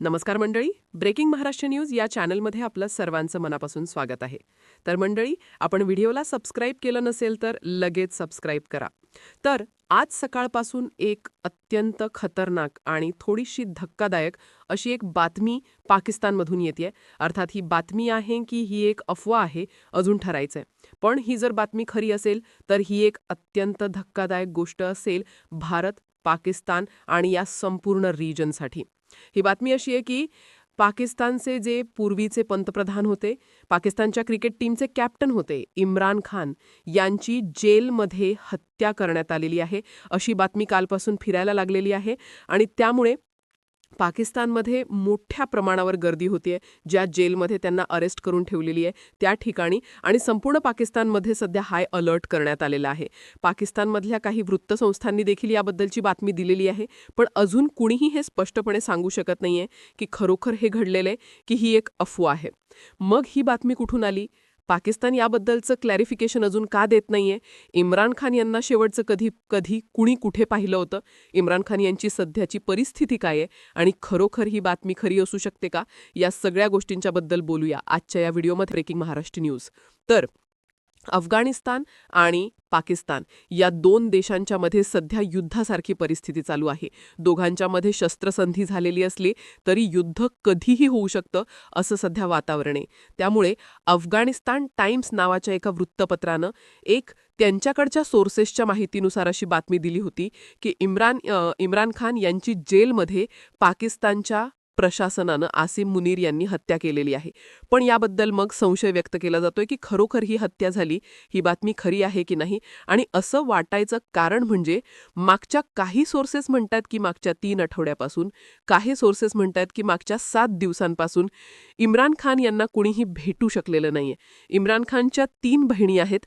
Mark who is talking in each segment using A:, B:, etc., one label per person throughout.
A: नमस्कार मंडळी breaking Maharashtra news या चॅनलमध्ये आपलं सर्वांचं मनापासून स्वागत आहे. तर मंडळी आपण व्हिडिओला सबस्क्राईब केलं नसेल तर लगेच सबस्क्राईब करा. तर आज सकाळपासून एक अत्यंत खतरनाक आणि थोडीशी धक्कादायक अशी एक बातमी पाकिस्तानमधून येते अर्थात ही बातमी आहे की ही एक अफवा आहे अजून ठरायचं आहे पण ही जर बातमी खरी असेल तर ही एक अत्यंत धक्कादायक गोष्ट असेल भारत पाकिस्तान आणि या संपूर्ण रिजनसाठी ही बातमी अशी आहे की पाकिस्तानचे जे पूर्वीचे पंतप्रधान होते पाकिस्तानच्या क्रिकेट टीमचे कॅप्टन होते इम्रान खान यांची जेलमध्ये हत्या करण्यात आलेली आहे. अशी बातमी कालपासून फिरायला लागलेली आहे आणि त्यामुळे पाकिस्तानमध्ये मोठ्या प्रमाणावर गर्दी होतीये ज्या जेलमध्ये त्यांना अरेस्ट करून ठेवलेली आहे त्या ठिकाणी आणि संपूर्ण पाकिस्तानमध्ये सध्या हाय अलर्ट करण्यात आलेला आहे. पाकिस्तानमधल्या काही वृत्तसंस्थांनी देखील याबद्दलची बातमी दिलेली आहे पण अजून कुणीही हे स्पष्टपणे सांगू शकत नाहीये की खरोखर हे घडलेलं आहे की ही एक अफवा आहे. मग ही बातमी कुठून आली? पाकिस्तान याबद्दलचं क्लॅरिफिकेशन अजून का देत नाहीये? इम्रान खान यांना शेवटचं कधी कधी कुणी कुठे पाहिलं होतं? इम्रान खान यांची सध्याची परिस्थिती काय आहे? आणि खरोखर ही बातमी खरी असू शकते का? या सगळ्या गोष्टींच्याबद्दल बोलूया आजच्या या व्हिडिओमध्ये ब्रेकिंग महाराष्ट्र न्यूज. तर अफगाणिस्तान आणि पाकिस्तान या दोन देशांच्या मध्ये सध्या युद्धासारखी परिस्थिती चालू आहे. दोघांच्या मध्ये शस्त्रसंधी झालेली असली तरी युद्ध कधीही होऊ शकतं असं सध्या वातावरण आहे. त्यामुळे अफगाणिस्तान टाइम्स नावाच्या एका वृत्तपत्रानं एक त्यांच्याकडच्या सोर्सेसच्या माहितीनुसार अशी बातमी दिली होती की इम्रान इम्रान खान यांची जेलमध्ये पाकिस्तानच्या प्रशासनानं आसिम मुनीर यांनी हत्या केलेली आहे. पण याबद्दल मग संशय व्यक्त केला जातोय की खरोखर ही हत्या झाली ही बातमी खरी आहे की नाही? आणि असं वाटायचं कारण म्हणजे मागच्या काही सोर्सेस म्हणतात की मागच्या तीन आठवड्यापासून काही सोर्सेस म्हणतात की मागच्या सात दिवसांपासून इम्रान खान यांना कुणीही भेटू शकलेलं नाहीये. इम्रान खानच्या तीन बहिणी आहेत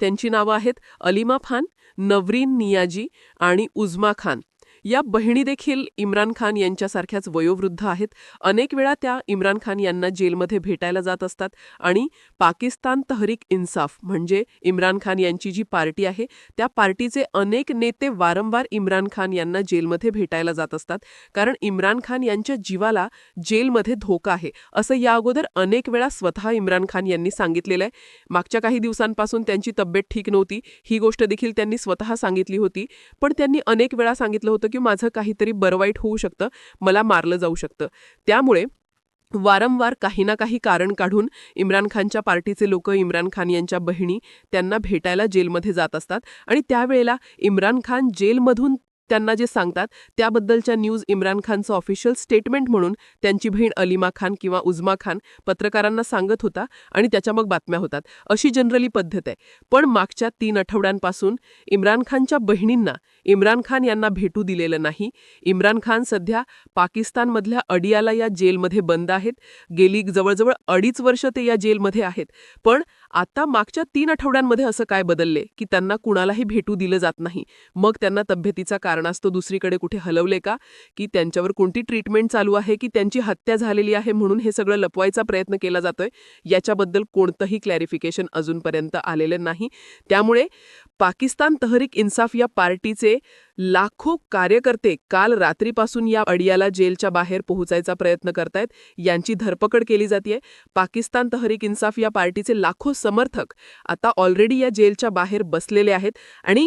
A: त्यांची नावं आहेत अलिमा खान नवरीन नियाजी आणि उजमा खान. या बहिणी देखील इम्रान खान यांच्यासारख्याच वयोवृद्ध आहेत. अनेक वेळा त्या इम्रान खान यांना जेलमध्ये भेटायला जात असतात आणि पाकिस्तान तहरीक इन्साफ म्हणजे इम्रान खान यांची जी पार्टी आहे त्या पार्टीचे अनेक नेते वारंवार इम्रान खान यांना जेलमध्ये भेटायला जात असतात. कारण इम्रान खान यांच्या जीवाला जेलमध्ये धोका आहे असं या अगोदर अनेक वेळा स्वतः इम्रान खान यांनी सांगितलेलं आहे. मागच्या काही दिवसांपासून त्यांची तब्येत ठीक नव्हती ही गोष्ट देखील त्यांनी स्वतः सांगितली होती. पण त्यांनी अनेक वेळा सांगितलं होतं की माझं काहीतरी बरं वाईट होऊ शकतं मला मारलं जाऊ शकतं. त्यामुळे वारंवार काही ना काही कारण काढून इम्रान खानच्या पार्टीचे लोक इम्रान खान यांच्या बहिणी त्यांना भेटायला जेलमध्ये जात असतात. आणि त्यावेळेला इम्रान खान जेलमधून त्यांना जे सांगतात त्याबद्दलच्या न्यूज इम्रान खानचं ऑफिशियल स्टेटमेंट म्हणून त्यांची बहीण अलिमा खान किंवा उजमा खान पत्रकारांना सांगत होता आणि त्याच्या मग बातम्या होतात. अशी जनरली पद्धत आहे. पण मागच्या तीन आठवड्यांपासून इम्रान खानच्या बहिणींना इम्रान खान यांना भेटू दिलेलं नाही. इम्रान खान सध्या पाकिस्तानमधल्या अडियाला या जेलमध्ये बंद आहेत. गेली जवळजवळ अडीच वर्ष ते या जेलमध्ये आहेत. पण आता मागच्या तीन आठवड्यांमध्ये असं काय बदलले की त्यांना कुणालाही भेटू दिलं जात नाही? मग त्यांना तब्येतीचा कारणास्तव दुसरीकडे कुठे हलवले का? की त्यांच्यावर कोणती ट्रीटमेंट चालू आहे की त्यांची हत्या झालेली आहे म्हणून हे सगळं लपवायचा प्रयत्न केला जातोय? याच्याबद्दल कोणतंही क्लॅरिफिकेशन अजूनपर्यंत आलेलं नाही. त्यामुळे पाकिस्तान तहरीक इन्साफ या पार्टीचे लाखो कार्यकर्ते काल रात्रीपासून या अडियाला जेलच्या बाहेर पोहोचायचा प्रयत्न करतायत. यांची धरपकड केली जाते पाकिस्तान तहरीक इन्साफ या पार्टीचे लाखो समर्थक आता ऑलरेडी या जेलच्या बाहेर बसलेले आहेत आणि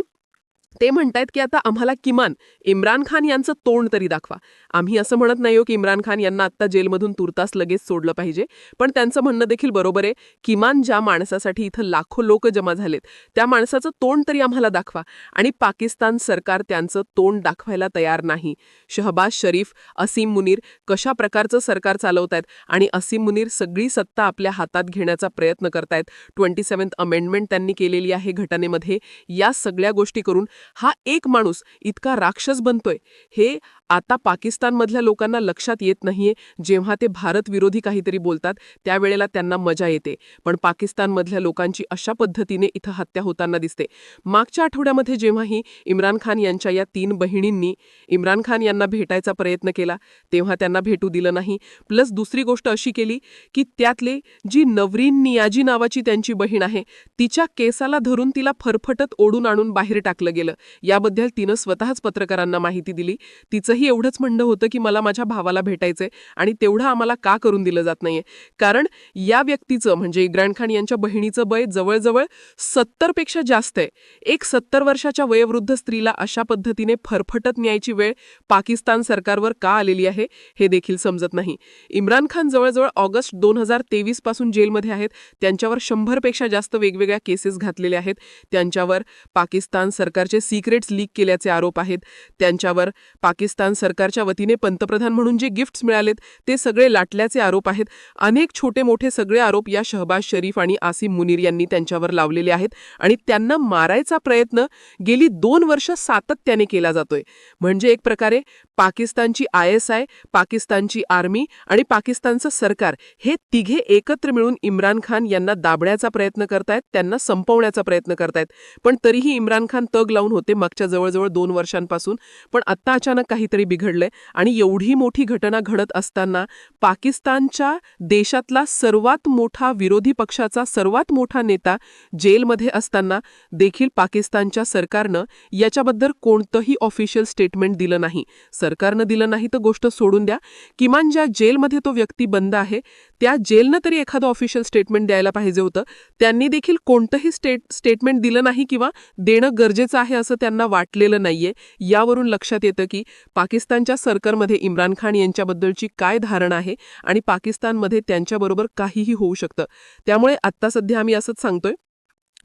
A: ते म्हणतायत की आता आम्हाला किमान इम्रान खान यांचं तोंड तरी दाखवा. आम्ही असं म्हणत नाही हो की इम्रान खान यांना आत्ता जेलमधून तुर्तास लगेच सोडलं पाहिजे. पण त्यांचं म्हणणं देखील बरोबर आहे. किमान ज्या माणसासाठी इथं लाखो लोक जमा झालेत त्या माणसाचं तोंड तरी आम्हाला दाखवा. आणि पाकिस्तान सरकार त्यांचं तोंड दाखवायला तयार नाही. शहबाज शरीफ असीम मुनीर कशा प्रकारचं सरकार चालवत आहेत आणि असीम मुनीर सगळी सत्ता आपल्या हातात घेण्याचा प्रयत्न करतायत. ट्वेंटी सेव्हन्थ अमेंडमेंट त्यांनी केलेली आहे घटनेमध्ये. या सगळ्या गोष्टी करून हा एक माणूस इतका राक्षस बनतोय. हे आता पाकिस्तानमधल्या लोकांना लक्षात येत नाहीये जेव्हा ते भारत विरोधी काहीतरी बोलतात त्यावेळेला त्यांना मजा येते. पण पाकिस्तानमधल्या लोकांची अशा पद्धतीने इथं हत्या होताना दिसते. मागच्या आठवड्यामध्ये जेव्हाही इम्रान खान यांच्या या तीन बहिणींनी इम्रान खान यांना भेटायचा प्रयत्न केला तेव्हा त्यांना भेटू दिलं नाही. प्लस दुसरी गोष्ट अशी केली की त्यातले जी नवरीन नियाजी नावाची त्यांची बहीण आहे तिच्या केसाला धरून तिला फरफटत ओढून आणून बाहेर टाकलं गेलं. याबद्दल तिनं स्वतःच पत्रकारांना माहिती दिली. तिचं माझंही एवढंच म्हणणं होतं की मला माझ्या भावाला भेटायचंय आणि तेवढं आम्हाला का करून दिलं जात नाहीये. कारण या व्यक्तीचं म्हणजे इम्रान खान यांच्या बहिणीचं वय जवळजवळ सत्तरपेक्षा जास्त आहे. एक सत्तर वर्षाच्या वयोवृद्ध स्त्रीला अशा पद्धतीने फरफटत न्यायची वेळ पाकिस्तान सरकारवर का आलेली आहे हे देखील समजत नाही. इम्रान खान जवळजवळ ऑगस्ट दोन हजार तेवीसपासून जेलमध्ये आहेत. त्यांच्यावर शंभरपेक्षा जास्त वेगवेगळ्या केसेस घातलेल्या आहेत. त्यांच्यावर पाकिस्तान सरकारचे सिक्रेट्स लीक केल्याचे आरोप आहेत. त्यांच्यावर पाकिस्तान सरकारच्या वतीने पंतप्रधान म्हणून जे गिफ्ट्स मिळालेत ते सगळे लाटल्याचे आरोप आहेत. अनेक छोटे मोठे सगळे आरोप या शहबाज शरीफ आणि आसिम मुनीर यांनी त्यांच्यावर लावलेले आहेत आणि त्यांना मारायचा प्रयत्न गेली दोन वर्ष सातत्याने केला जातोय. म्हणजे एक प्रकारे पाकिस्तानची आय एस आय पाकिस्तानची आर्मी आणि पाकिस्तानचं सरकार हे तिघे एकत्र मिळून इम्रान खान यांना दाबण्याचा प्रयत्न करतायत त्यांना संपवण्याचा प्रयत्न करतायत. पण तरीही इम्रान खान तग लावून होते मागच्या जवळजवळ दोन वर्षांपासून. पण आत्ता अचानक काहीतरी बिघडलंय. आणि एवढी मोठी घटना घडत असताना पाकिस्तानच्या देशातला सर्वात मोठा विरोधी पक्षाचा सर्वात मोठा नेता जेलमध्ये असताना देखील पाकिस्तानच्या सरकारनं याच्याबद्दल कोणतंही ऑफिशियल स्टेटमेंट दिलं नाही. सरकारनं दिलं नाही तर गोष्ट सोडून द्या. किमान ज्या जेलमध्ये तो व्यक्ती बंद आहे त्या जेलनं तरी एखादं ऑफिशियल स्टेटमेंट द्यायला पाहिजे होतं. त्यांनी देखील कोणतंही स्टेट स्टेटमेंट दिलं नाही किंवा देणं गरजेचं आहे असं त्यांना वाटलेलं नाहीये. यावरून लक्षात येतं की पाकिस्तानच्या सरकारमध्ये इम्रान खान यांच्याबद्दलची काय धारणा आहे आणि पाकिस्तानमध्ये त्यांच्याबरोबर काहीही होऊ शकतं. त्यामुळे आत्ता सध्या आम्ही असंच सांगतोय.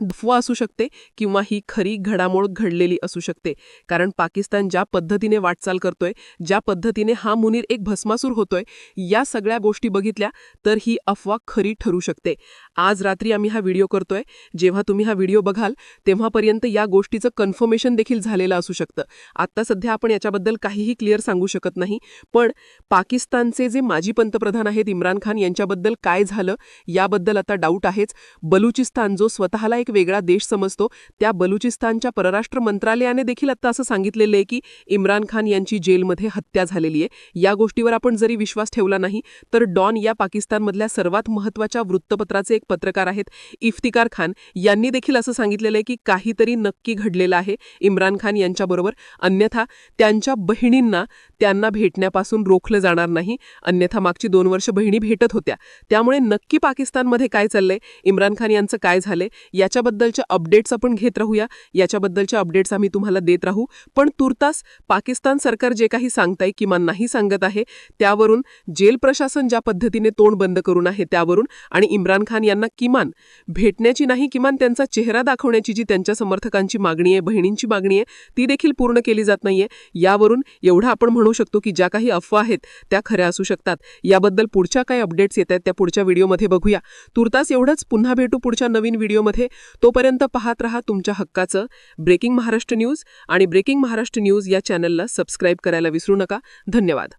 A: अफवा असू शकते किंवा ही खरी घडामोड घडलेली असू शकते. कारण पाकिस्तान ज्या पद्धतीने वाटचाल करतोय ज्या पद्धतीने हा मुनीर एक भस्मासूर होतोय या सगळ्या गोष्टी बघितल्या तर ही अफवा खरी ठरू शकते. आज रात्री आम्ही हा व्हिडिओ करतोय. जेव्हा तुम्ही हा व्हिडिओ बघाल तेव्हापर्यंत या गोष्टीचं कन्फर्मेशन देखील झालेलं असू शकतं. आत्ता सध्या आपण याच्याबद्दल काहीही क्लिअर सांगू शकत नाही. पण पाकिस्तानचे जे माजी पंतप्रधान आहेत इम्रान खान यांच्याबद्दल काय झालं याबद्दल आता डाऊट आहेच. बलुचिस्तान जो स्वतःला एक वेगळा देश समजतो. त्या बलुचिस्तानच्या परराष्ट्र मंत्रालयाने देखील आता असं सांगितलेलं आहे की इम्रान खान यांची जेलमध्ये हत्या झालेली आहे. या गोष्टीवर आपण जरी विश्वास ठेवला नाही तर डॉन या पाकिस्तानमधल्या सर्वात महत्त्वाच्या वृत्तपत्राचे एक पत्रकार आहेत इफ्तिकार खान. यांनी देखील असं सांगितलेलं आहे की काहीतरी नक्की घडलेलं आहे इम्रान खान यांच्याबरोबर. अन्यथा त्यांच्या बहिणींना त्यांना भेटण्यापासून रोखलं जाणार नाही. अन्यथा मागची दोन वर्ष बहिणी भेटत होत्या. त्यामुळे नक्की पाकिस्तानमध्ये काय चाललंय? इम्रान खान यांचं काय झालंय? याच्याबद्दलच्या अपडेट्स आपण घेत राहूया. याच्याबद्दलच्या अपडेट्स आम्ही तुम्हाला देत राहू. पण तुर्तास पाकिस्तान सरकार जे काही सांगताय किमान नाही सांगत आहे त्यावरून जेल प्रशासन ज्या पद्धतीने तोंड बंद करून आहे त्यावरून आणि इम्रान खान यांना किमान भेटण्याची नाही किमान त्यांचा चेहरा दाखवण्याची जी त्यांच्या समर्थकांची मागणी आहे बहिणींची मागणी आहे ती देखील पूर्ण केली जात नाहीये. यावरून एवढं आपण म्हणू शकतो की ज्या काही अफवा आहेत त्या खऱ्या असू शकतात. याबद्दल पुढच्या काही अपडेट्स येत आहेत त्या पुढच्या व्हिडिओमध्ये बघूया. तुर्तास एवढंच पुन्हा भेटू पुढच्या नवीन व्हिडिओमध्ये तोपर्यंत पाहत रहा तुमच्या हक्काचं ब्रेकिंग महाराष्ट्र न्यूज आणि ब्रेकिंग महाराष्ट्र न्यूज या चॅनलला सबस्क्राईब करायला विसरू नका. धन्यवाद.